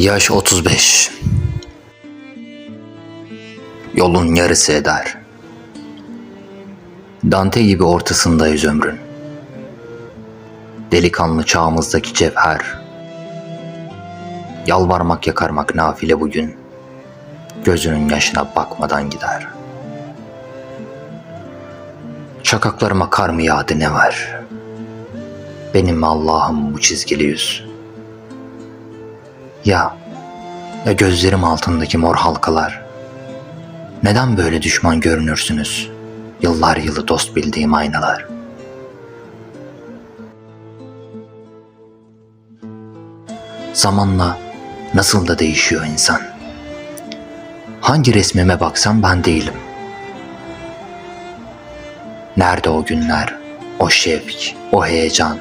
Yaş 35. Yolun yarısı eder. Dante gibi ortasındayız ömrün. Delikanlı çağımızdaki cevher. Yalvarmak yakarmak nafile bugün. Gözünün yaşına bakmadan gider. Şakaklarıma kar mı yağdı ne var? Benim Allah'ım bu çizgili yüz. Ya, ya gözlerim altındaki mor halkalar? Neden böyle düşman görünürsünüz? Yıllar yılı dost bildiğim aynalar. Zamanla nasıl da değişiyor insan. Hangi resmime baksam ben değilim. Nerede o günler, o şevk, o heyecan,